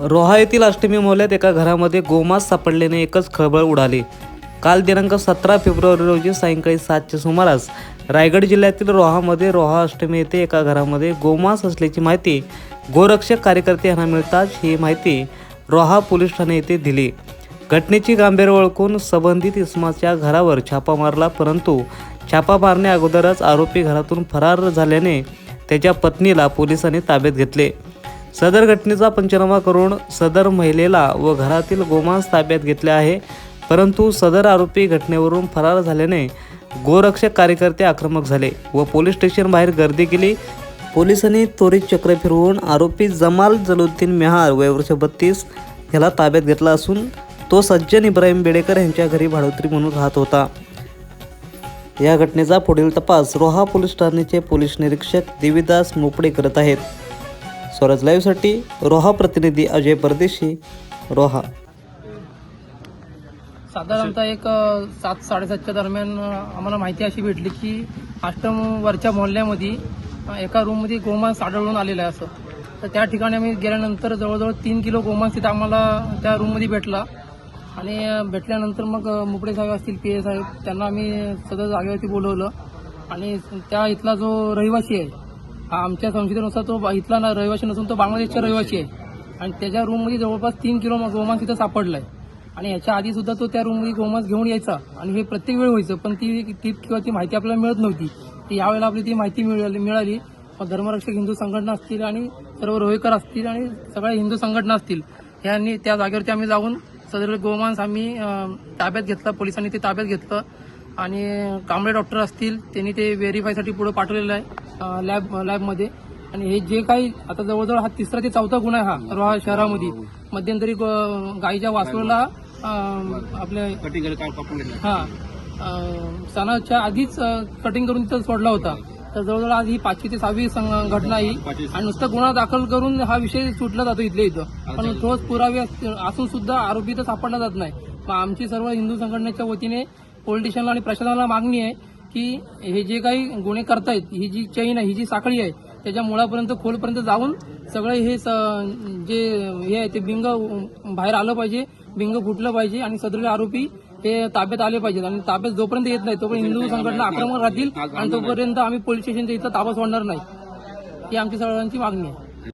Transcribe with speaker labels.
Speaker 1: रोहा येथील अष्टमी मोहल्यात एका घरामध्ये गोमास सापडल्याने एकच खळबळ उडाली. काल दिनांक सतरा फेब्रुवारी रोजी सायंकाळी सातच्या सुमारास रायगड जिल्ह्यातील रोहामध्ये रोहा अष्टमी येथे एका घरामध्ये गोमांस असल्याची माहिती गोरक्षक कार्यकर्ते यांना मिळताच ही माहिती रोहा पोलीस ठाणे येथे दिली. घटनेची गांभीर्य ओळखून संबंधित इस्माच्या घरावर छापा मारला परंतु छापा मारण्या अगोदरच आरोपी घरातून फरार झाल्याने त्याच्या पत्नीला पोलिसांनी ताब्यात घेतले. सदर घटनेचा पंचनामा करून सदर महिलेला व घरातील गोमांस ताब्यात घेतले आहे. परंतु सदर आरोपी घटनेवरून फरार झाल्याने गोरक्षक कार्यकर्ते आक्रमक झाले व पोलीस स्टेशन बाहेर गर्दी केली. पोलिसांनी त्वरित चक्र फिरवून आरोपी जमाल जलुद्दीन मेहार वयवर्ष बत्तीस याला ताब्यात घेतला असून तो सज्जन इब्राहिम बेडेकर यांच्या घरी भाडोत्री म्हणून राहत होता. या घटनेचा पुढील तपास रोहा पोलीस ठाण्याचे पोलीस निरीक्षक देवीदास मोपडे करत आहेत. स्वराज लाईव्हसाठी रोहा प्रतिनिधी अजय परदेशी रोहा.
Speaker 2: साधारणतः एक सात साडेसातच्या दरम्यान आम्हाला माहिती अशी भेटली की आष्टम वरच्या मोहल्ल्यामध्ये एका रूममध्ये गोमांस आढळून आलेलं आहे असं. तर त्या ठिकाणी आम्ही गेल्यानंतर जवळजवळ तीन किलो गोमांस तिथं आम्हाला त्या रूममध्ये भेटला. आणि भेटल्यानंतर मग मुकडे मुपडे साहेब असतील पी ए साहेब त्यांना आम्ही सदर जागेवरती बोलवलं. आणि त्या इथला जो रहिवासी आहे हा आमच्या संशोधनानुसार तो इथला ना रहिवासी नसून तो बांगलादेशचा रहिवासी आहे. आणि त्याच्या रूममध्ये जवळपास तीन किलो गोमांस तिथं सापडलाय. आणि याच्या आधी सुद्धा तो त्या रूममध्ये गोमांस घेऊन यायचा. आणि हे प्रत्येक वेळ व्हायचं पण ती ती किंवा ती माहिती आपल्याला मिळत नव्हती. ती यावेळेला आपली ती माहिती मिळाली मिळाली. मग धर्मरक्षक हिंदू संघटना असतील आणि सर्व रोहेकर असतील आणि सगळ्या हिंदू संघटना असतील यांनी त्या जागेवरती आम्ही जाऊन सदर गोमांस आम्ही ताब्यात घेतला. पोलिसांनी ते ताब्यात घेतलं. आणि कांबळे डॉक्टर असतील त्यांनी ते व्हेरीफायसाठी पुढे पाठवलेलं आहे लॅब लॅबमध्ये आणि हे जे काही आता जवळजवळ हा तिसरा ते चौथा गुन्हा आहे हा रोहा शहरामध्ये. मध्यंतरी ग- गाईच्या वासरूला आपल्या हा सणाच्या आधीच कटिंग करून तिथं सोडला होता. तर जवळजवळ आज ही पाचवी ते सहावी घटना ही. आणि नुसतं गुन्हा दाखल करून हा विषय सुटला जातो इथल्या इथं. पण ठोस पुरावे असून सुद्धा आरोपी तर सापडला जात नाही. मग आमची सर्व हिंदू संघटनेच्या वतीने पोलिटिशियनला आणि प्रशासनाला मागणी आहे की हे जे काही गुन्हे करतायत ही जी चैन आहे ही जी साखळी आहे त्याच्या मुळापर्यंत खोलपर्यंत जाऊन सगळं हे स- जे हे आहे ते बिंग बाहेर आलं पाहिजे बिंग फुटलं पाहिजे आणि सदरील आरोपी हे ताब्यात आले पाहिजेत. आणि ताब्यात जोपर्यंत येत नाही तोपर्यंत हिंदू संघटना आक्रमक राहतील आणि तोपर्यंत आम्ही पोलीस स्टेशनच्या इथं ताबा सोडणार नाही. ही आमची सर्वांची मागणी आहे.